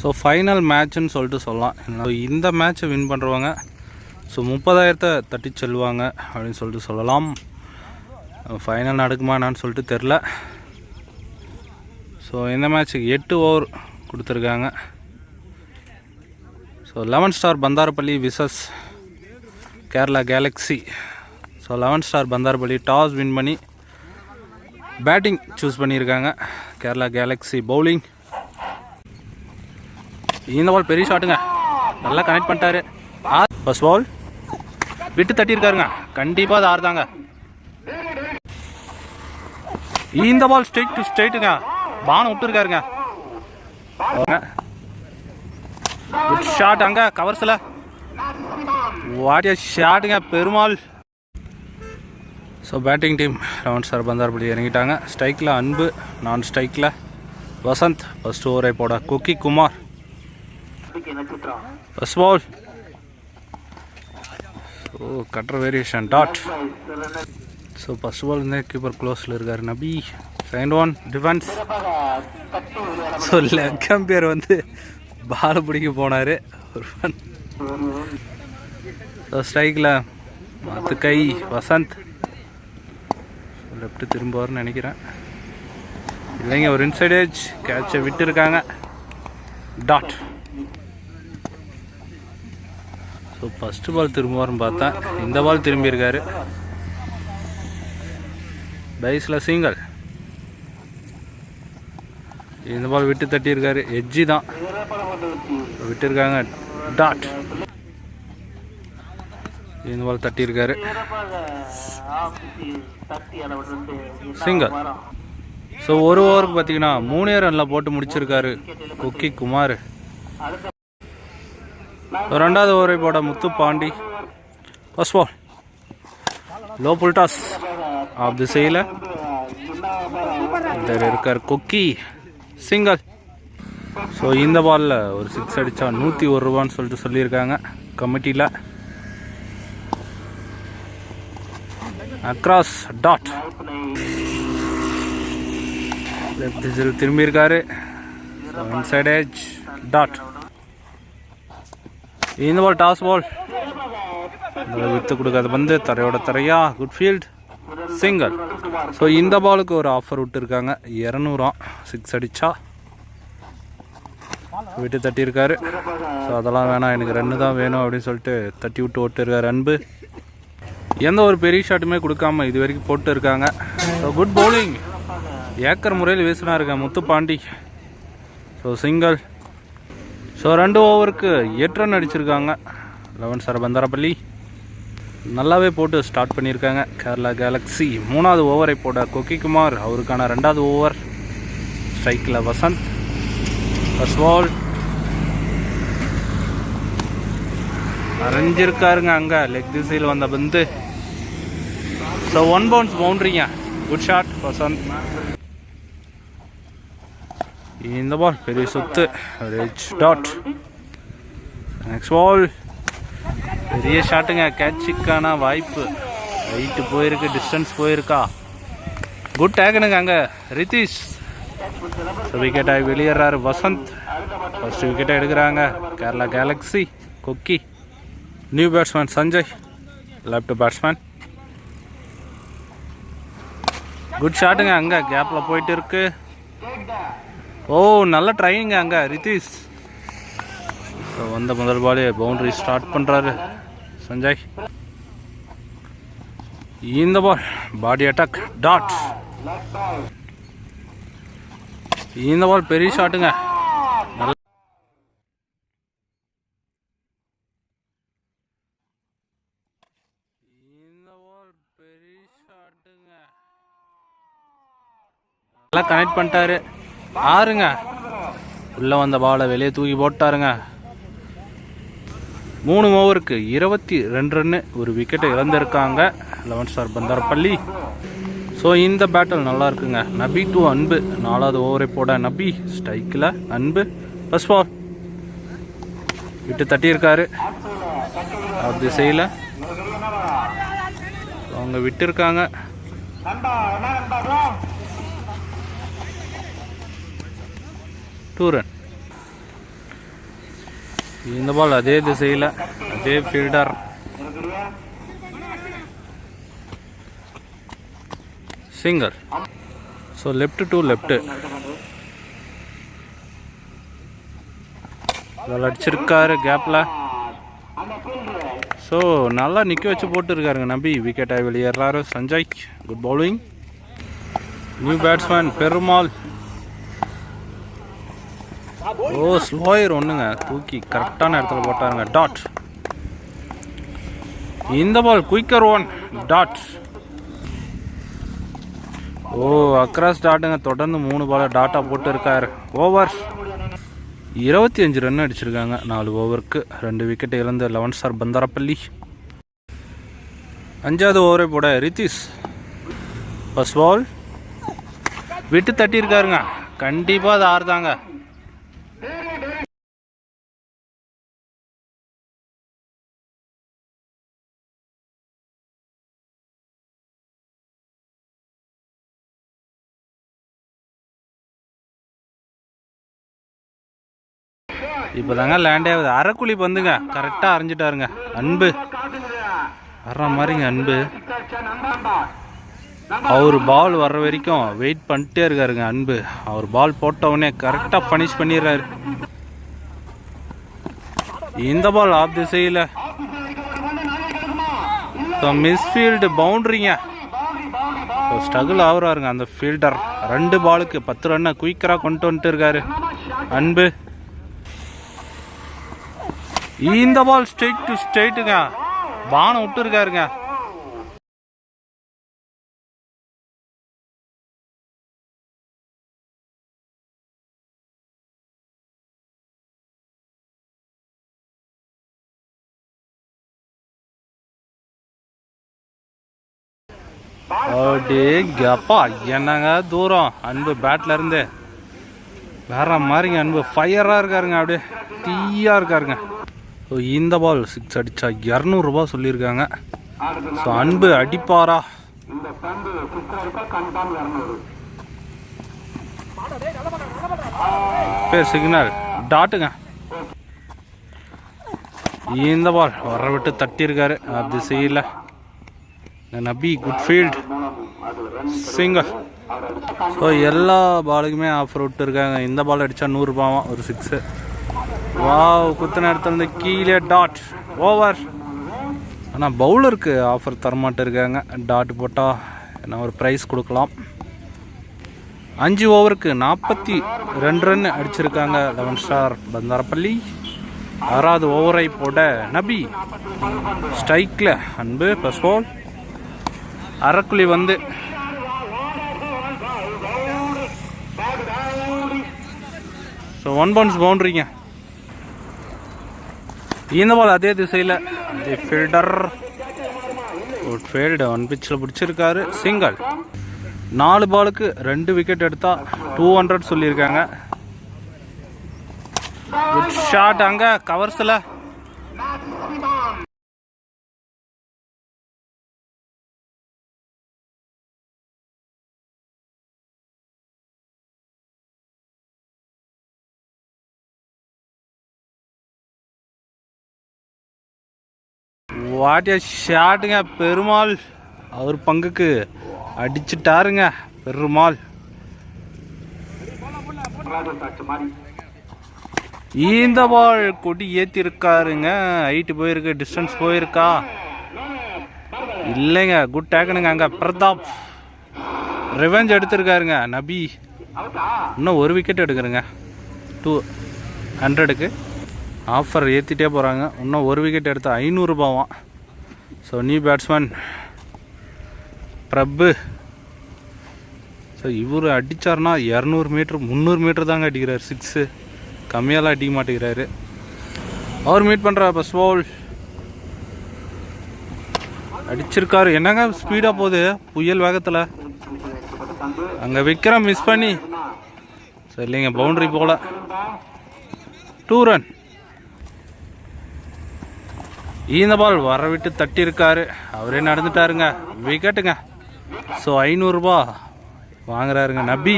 So final மேட்ச்னு சொல்லிட்டு சொல்லலாம். இந்த மேட்ச்சை வின் பண்ணுறவங்க ஸோ முப்பதாயிரத்தை தட்டி செல்வாங்க அப்படின்னு சொல்லிட்டு சொல்லலாம். ஃபைனல் நடக்குமா என்னான்னு சொல்லிட்டு தெரில ஸோ இந்த மேட்ச்சுக்கு எட்டு ஓவர் கொடுத்துருக்காங்க. So eleven star Bandarapalli versus Kerala galaxy so eleven star Bandarapalli toss win பண்ணி பேட்டிங் சூஸ் பண்ணியிருக்காங்க. கேரளா கேலக்ஸி பவுலிங் இந்த பால் பெரிய ஷாட்டுங்க நல்லா கனெக்ட் பண்ணிட்டாரு. ஃபர்ஸ்ட் பால் விட்டு தட்டியிருக்காருங்க. கண்டிப்பாக அது ஆறுதாங்க இந்த பால் ஸ்ட்ரைட் டு ஸ்ட்ரைட்டுங்க பானம் விட்டுருக்காருங்க. ஷாட் அங்க கவர்ஸில் வாட்டிய ஷாட்டுங்க Perumal. So batting team round sir பந்தார்படி இறங்கிட்டாங்க. ஸ்ட்ரைக்கில் அன்பு நான் ஸ்ட்ரைக்கில் வசந்த். ஃபஸ்ட் ஓவரை போட Kukki Kumar. First ball so cutter variation dot so first ball இருந்தே கீப்பர் க்ளோஸில் இருக்கார் Nabi second one defence so leg வந்து பால் பிடிக்க போனார். ஒரு ஃபன் ஸோ ஸ்ட்ரைக்கில் மற்ற கை வசந்த். லெஃப்ட் திரும்புவார்னு நினைக்கிறேன். இல்லைங்க ஒரு இன்சைட் ஏஜ் கேட்சை விட்டுருக்காங்க. டாட் ஸோ ஃபஸ்ட்டு பால் திரும்புவார்னு பார்த்தேன் இந்த பால் திரும்பியிருக்காரு. பைஸில் சிங்கல் இந்த பால் விட்டு தட்டியிருக்காரு. எட்ஜி தான். விட்டுருக்காங்க. டாட் இந்த பால் தட்டியிருக்காரு. சிங்கல் ஸோ ஒரு ஓவருக்கு பார்த்தீங்கன்னா மூணே ரனில் போட்டு முடிச்சிருக்காரு. குக்கி குமார். ரெண்டாவது ஓவரை போட Muthu Pandi. First ball low full toss off the சைடில் இருக்கார் குக்கி சிங்கிள் ஸோ இந்த பாலில் ஒரு சிக்ஸ் அடித்தா நூற்றி ஒரு ரூபான்னு சொல்லிட்டு சொல்லியிருக்காங்க கமிட்டியில் அக்ராஸ் டாட் லெஃப்ட் திரும்பியிருக்காரு. இன்சைட் ஏஜ் டாட் இந்த பால் டாஸ் பால் வித்து கொடுக்காத. பந்து தரையோட தரையா குட் ஃபீல்ட் சிங்கிள் ஸோ இந்த பாலுக்கு ஒரு ஆஃபர் விட்டுருக்காங்க. இரநூறாம். சிக்ஸ் அடிச்சா. விட்டு தட்டியிருக்காரு. ஸோ அதெல்லாம் வேணாம். எனக்கு ரன்னு தான் வேணும் அப்படின்னு சொல்லிட்டு தட்டி விட்டு ஓட்டுருக்காரு அன்பு. எந்த ஒரு பெரிய ஷாட்டுமே கொடுக்காம இது வரைக்கும் போட்டு இருக்காங்க ஸோ குட் பவுலிங் ஏக்கர் முறையில் வீசினா இருக்கேன் முத்துப்பாண்டி. ஸோ சிங்கிள் ஸோ ரெண்டு ஓவருக்கு எட்டு ரன் அடிச்சிருக்காங்க. Eleven star Bandarapalli. நல்லாவே போட்டு ஸ்டார்ட் பண்ணியிருக்காங்க. கேரளா கேலக்ஸி மூணாவது ஓவரை போட கொக்கிக்குமார் அவருக்கான ரெண்டாவது ஓவர் ஸ்ட்ரைக்கில் வசந்த் ஃபர்ஸ்ட் பால் அரைஞ்சிருக்காருங்க அங்கே லெக் திசையில் வந்த பந்து. ஸோ ஒன் பவுன்ஸ் பவுண்ட்ரிங்க குட் ஷாட் வசந்த். இந்த பால் பெரிய சொத்து ரிச் டாட் நெக்ஸ்ட் பால் பெரிய ஷாட்டுங்க கேட்சுக்கான வாய்ப்பு ஹைட்டு போயிருக்கு டிஸ்டன்ஸ் போயிருக்கா குட் டேக்கனுங்க அங்கே ரிதீஷ் விக்கெட்டாக வெளியேறாரு வசந்த் ஃபர்ஸ்ட் விக்கெட்டை எடுக்கிறாங்க கேரளா கேலக்ஸி கொக்கி new batsman Sanjay left batsman good ஷாட்டுங்க அங்கே கேப்பில் போயிட்டு இருக்கு ஓ நல்ல ட்ரைங்க அங்கே ரிதீஷ். ஸோ வந்த முதல் பாலே பவுண்டரி ஸ்டார்ட் பண்ணுறாரு சஞ்சய். இந்த பால் பாடி அட்டாக் டாட் இந்த பால் பெரிய ஷாட்டுங்க இந்த பால் பெரிய ஷாட்டுங்க நல்லா கனெக்ட் பண்ணிட்டாரு. ஆறுங்க. உள்ளே வந்த பாலை வெளியே தூக்கி போட்டாருங்க. மூணு ஓவருக்கு இருபத்தி ரெண்டு ரன்னு ஒரு விக்கெட்டை இழந்திருக்காங்க லெவன் ஸ்டார் பந்தாரப்பள்ளி ஸோ இந்த பேட்டில் நல்லா இருக்குங்க. நபி டு அன்பு. நாலாவது ஓவரை போட நபி ஸ்ட்ரைக்கில் அன்பு. ஃபஸ்ட் பால் விட்டு தட்டியிருக்காரு. அப்படி செய்யல அவங்க விட்டுருக்காங்க. டூ ரன் இந்த பால் அதே திசையில் அதே fielder singer so left to left அடிச்சிருக்காரு கேப்பில் ஸோ நல்லா நிற்க வச்சு போட்டுருக்காருங்க நம்பி. விக்கெட்டாக வெளியேறாரு. Sanjay good bowling new batsman Perumal. Oh slower ஒன்றுங்க தூக்கி கரெக்டான இடத்துல போட்டாருங்க. டாட் இந்த ball quicker one dot oh across டாட்டுங்க தொடர்ந்து மூணு பாலை டாட்டா போட்டு இருக்காரு ஓவர் இருபத்தி அஞ்சு ரன் அடிச்சிருக்காங்க. நாலு ஓவருக்கு ரெண்டு விக்கெட் இழந்து லெவன் ஸ்டார் பந்தாரப்பள்ளி. அஞ்சாவது ஓவரை போட ரித்திஷ். ஃபர்ஸ்ட் பால் விட்டு தட்டியிருக்காருங்க. கண்டிப்பாக அது ஆறுதாங்க. இப்போ தாங்க லேண்டே ஆகுது. அரைக்குழி பந்துங்க. கரெக்டாக அரைஞ்சிட்டாருங்க அன்பு. வர்ற மாதிரிங்க அன்பு. அவர் பால் வர்ற வரைக்கும் வெயிட் பண்ணிட்டே இருக்காருங்க அன்பு. அவர் பால் போட்ட உடனே கரெக்டாக பனிஷ் பண்ணிடுறாரு. இந்த பால் ஆப் திசையில் மிஸ்ஃபீல்டு பவுண்ட்ரிங்க ஸ்ட்ரகிள் ஆகுறாருங்க. அந்த ஃபீல்டர் ரெண்டு பாலுக்கு பத்து ரன்னை குயிக்கராக கொண்டு வந்துட்டு இருக்காரு. அன்பு. இந்த பால் ஸ்ட்ரெயிட் டு ஸ்ட்ரெயிட்டுங்க பானம் விட்டு இருக்காருங்க அப்பா என்னங்க தூரம்? அன்பு பேட்ல இருந்து. வேற மாதிரிங்க அன்பு. ஃபயராக இருக்காருங்க அப்படியே. தீயா இருக்காருங்க. ஸோ இந்த பால் சிக்ஸ் அடித்தா இரநூறுபா சொல்லியிருக்காங்க. ஸோ அன்பு அடிப்பாரா? பேர் சிக்னல். டாட்டுங்க. இந்த பால் வர விட்டு தட்டியிருக்காரு. அது செய்யல. நபி குட் ஃபீல்ட் சிங்கர் ஸோ எல்லா பாலுக்குமே ஆஃபர் விட்டுருக்காங்க. இந்த பால் அடித்தா நூறுரூபாவான் ஒரு சிக்ஸு வாவ் குத்தின இடத்துல இருந்து கீழே டாட் ஓவர் ஆனால் பவுலருக்கு ஆஃபர் தரமாட்டு இருக்காங்க டாட் போட்டால் என்ன ஒரு ப்ரைஸ் கொடுக்கலாம். அஞ்சு ஓவருக்கு நாற்பத்தி ரெண்டு ரன் அடிச்சிருக்காங்க. Eleven star Bandarapalli. ஆறாவது ஓவரை போட நபி. ஸ்ட்ரைக்கில் அன்பு ப்ளஸ் பால் அரைக்குழி வந்து ஸோ ஒன் பவுன்ஸ் பவுண்ட்ரிங்க இந்த பால் அதே திசையில் the fielder good field one பிச்சில் பிடிச்சிருக்காரு. சிங்கிள் நாலு பாலுக்கு ரெண்டு விக்கெட் எடுத்தால் டூ ஹண்ட்ரட் சொல்லியிருக்காங்க. குட் ஷாட் அங்கே. கவர்ஸில் வாட்டிய ஷாட்டுங்க பெருமாள். அவர் பங்குக்கு அடிச்சிட்டாருங்க பெருமாள். இந்த பால் கொடி ஏற்றிருக்காருங்க ஹைட்டு போயிருக்கு டிஸ்டன்ஸ் போயிருக்கா. இல்லைங்க குட் டேக்கனுங்க அங்கே பிரதாப். ரிவெஞ்ச் எடுத்திருக்காருங்க நபி. இன்னும் ஒரு விக்கெட் எடுக்கிறேங்க. டூ ஹண்ட்ரடுக்கு ஆஃபர் ஏற்றிட்டே போகிறாங்க இன்னும் ஒரு விக்கெட் எடுத்தால் ஐநூறுரூபாவான் so new batsman Prabhu. So இவர் அடித்தார்னா இரநூறு மீட்ரு முந்நூறு மீட்ரு தாங்க அடிக்கிறார். சிக்ஸு கம்மியாலாம் அடிக்க மாட்டேங்கிறாரு. அவர் மீட் பண்ணுறா பஸ் பால் அடிச்சிருக்காரு. என்னங்க ஸ்பீடாக போகுது? புயல் வேகத்தில். அங்கே விக்ரம் மிஸ் பண்ணி. சரி இல்லைங்க பவுண்ட்ரி போகல டூ ரன் இந்த பால் வர விட்டு தட்டியிருக்காரு. அவரே நடந்துட்டாருங்க. விக்கெட்டுங்க. ஸோ ஐநூறுரூபா வாங்குறாருங்க நபி.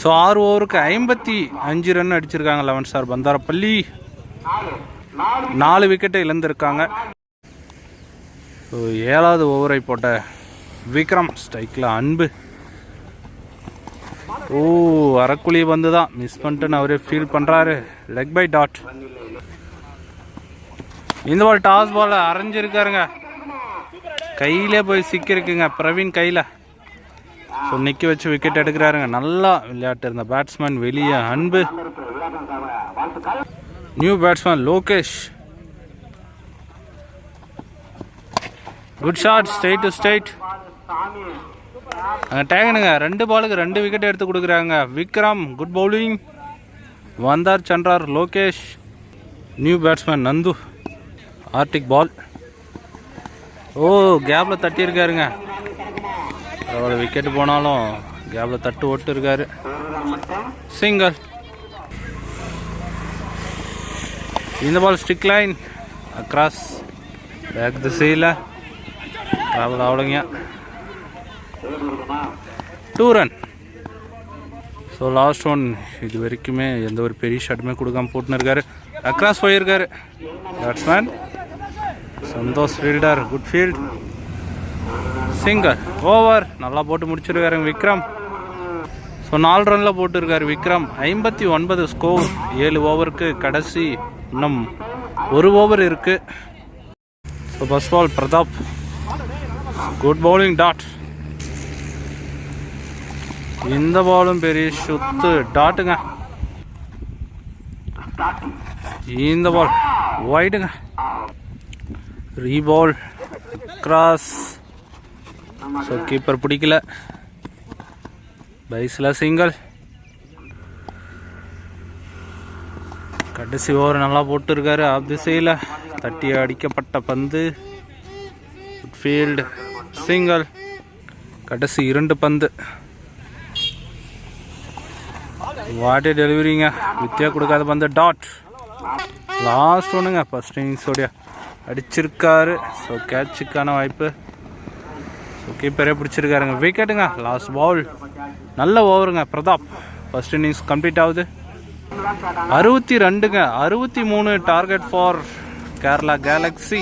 ஸோ ஆறு ஓவருக்கு ஐம்பத்தி அஞ்சு ரன் அடிச்சிருக்காங்க லெவன் ஸ்டார் பந்தாரப்பள்ளி. நாலு விக்கெட்டை இழந்திருக்காங்க. ஸோ ஏழாவது ஓவரை போட்ட விக்ரம் ஸ்ட்ரைக்கில் அன்பு. ஓ அறக்குழி வந்து தான் மிஸ் பண்ணிட்டுன்னு அவரே ஃபீல் பண்ணுறாரு லெக் பை டாட் இந்த பால் டாஸ் பால் அரைஞ்சிருக்காருங்க. கையிலே போய் சிக்கிருக்குங்க. பிரவீன் கையில். ஸோ நிற்க வச்சு விக்கெட் எடுக்கிறாருங்க. நல்லா விளையாட்டு இருந்த பேட்ஸ்மேன் வெளியே Anbu. New batsman Lokesh. Good shot straight to straight அங்கே டேகனுங்க. ரெண்டு பாலுக்கு ரெண்டு விக்கெட் எடுத்து கொடுக்குறாங்க. விக்ரம் குட் பவுலிங் வந்தார் சன்றார் Lokesh. New batsman Nandu. Arctic ball oh கேப்பில் தட்டியிருக்காருங்க. அவ்வளோ விக்கெட் போனாலும் கேப்பில் தட்டு ஓட்டு இருக்காரு சிங்கர் இந்த ball stick line across back திசையில் travel ஆகலைங்க. Two run so last one இது வரைக்குமே எந்த ஒரு பெரிய ஷாட்டுமே கொடுக்காம போட்டுன்னு இருக்காரு. அக்ராஸ் போயிருக்காரு. Batsman Santhosh fielder good field singer over நல்லா போட்டு முடிச்சிருக்காருங்க விக்ரம். ஸோ நாலு ரனில் போட்டிருக்காரு விக்ரம். ஐம்பத்தி ஒன்பது ஸ்கோர் ஏழு ஓவருக்கு கடைசி இன்னும் ஒரு ஓவர் இருக்குது so first ball Prathap good bowling dot இந்த பாலும் பெரிய சுத்து டாட்டுங்க இந்த பால் ஒய்டுங்க ரீபால் கிராஸ் ஸோ கீப்பர் பிடிக்கல. பைஸில் சிங்கிள் கடைசி ஓவர் நல்லா போட்டிருக்காரு. ஆஃப் திசையில் தட்டி அடிக்கப்பட்ட பந்து. ஃபீல்டு சிங்கிள் கடைசி இரண்டு பந்து. வாட்டே டெலிவரிங்க வித்தியா கொடுக்காத பந்து. டாட் லாஸ்ட் ஒன்றுங்க ஃபஸ்ட் இன்னிங்ஸோடைய அடிச்சிருக்காரு. ஸோ கேட்சுக்கான வாய்ப்பு. ஸோ கீப்பரே பிடிச்சிருக்காருங்க. விக்கெட்டுங்க லாஸ்ட் பால் நல்ல ஓவருங்க பிரதாப் ஃபர்ஸ்ட் இன்னிங்ஸ் கம்ப்ளீட் ஆகுது. அறுபத்தி ரெண்டுங்க. அறுபத்தி மூணு டார்கெட் ஃபார் கேரளா கேலக்ஸி